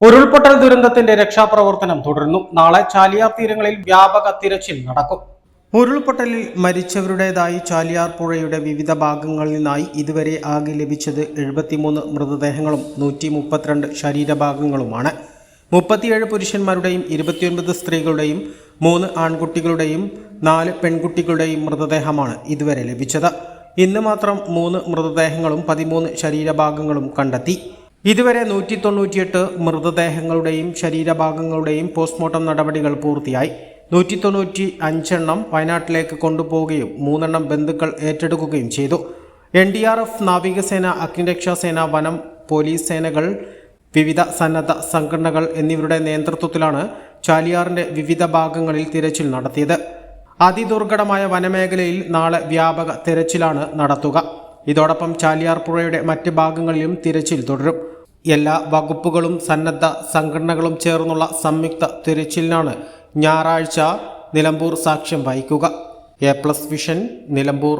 ഉരുൾപൊട്ടൽ ദുരന്തത്തിന്റെ രക്ഷാപ്രവർത്തനം തുടരുന്നു. നാളെ ചാലിയാർ തീരങ്ങളിൽ വ്യാപക തിരച്ചിൽ നടക്കും. ഉരുൾപൊട്ടലിൽ മരിച്ചവരുടേതായി ചാലിയാർ പുഴയുടെ വിവിധ ഭാഗങ്ങളിൽ നിന്നായി ഇതുവരെ ആകെ ലഭിച്ചത് എഴുപത്തിമൂന്ന് മൃതദേഹങ്ങളും നൂറ്റി മുപ്പത്തിരണ്ട് ശരീരഭാഗങ്ങളുമാണ്. മുപ്പത്തിയേഴ് പുരുഷന്മാരുടെയും ഇരുപത്തിയൊൻപത് സ്ത്രീകളുടെയും മൂന്ന് ആൺകുട്ടികളുടെയും നാല് പെൺകുട്ടികളുടെയും മൃതദേഹമാണ് ഇതുവരെ ലഭിച്ചത്. ഇന്ന് മാത്രം മൂന്ന് മൃതദേഹങ്ങളും പതിമൂന്ന് ശരീരഭാഗങ്ങളും കണ്ടെത്തി. ഇതുവരെ നൂറ്റി തൊണ്ണൂറ്റിയെട്ട് മൃതദേഹങ്ങളുടെയും ശരീരഭാഗങ്ങളുടെയും പോസ്റ്റ്മോർട്ടം നടപടികൾ പൂർത്തിയായി. നൂറ്റി തൊണ്ണൂറ്റി അഞ്ചെണ്ണം വയനാട്ടിലേക്ക് കൊണ്ടുപോവുകയും മൂന്നെണ്ണം ബന്ധുക്കൾ ഏറ്റെടുക്കുകയും ചെയ്തു. എൻ ഡി ആർ എഫ് നാവികസേന അഗ്നിരക്ഷാസേന വനം പോലീസ് സേനകൾ വിവിധ സന്നദ്ധ സംഘടനകൾ എന്നിവരുടെ നേതൃത്വത്തിലാണ് ചാലിയാറിന്റെ വിവിധ ഭാഗങ്ങളിൽ തിരച്ചിൽ നടത്തിയത്. അതിദുർഘടമായ വനമേഖലയിൽ നാളെ വ്യാപക തിരച്ചിലാണ് നടത്തുക. ഇതോടൊപ്പം ചാലിയാർ പുഴയുടെ മറ്റ് ഭാഗങ്ങളിലും തിരച്ചിൽ തുടരും. എല്ലാ വകുപ്പുകളും സന്നദ്ധ സംഘടനകളും ചേർന്നുള്ള സംയുക്ത തിരച്ചിലിനാണ് ഞായറാഴ്ച നിലമ്പൂർ സാക്ഷ്യം വഹിക്കുക. A plus vision Nilambur.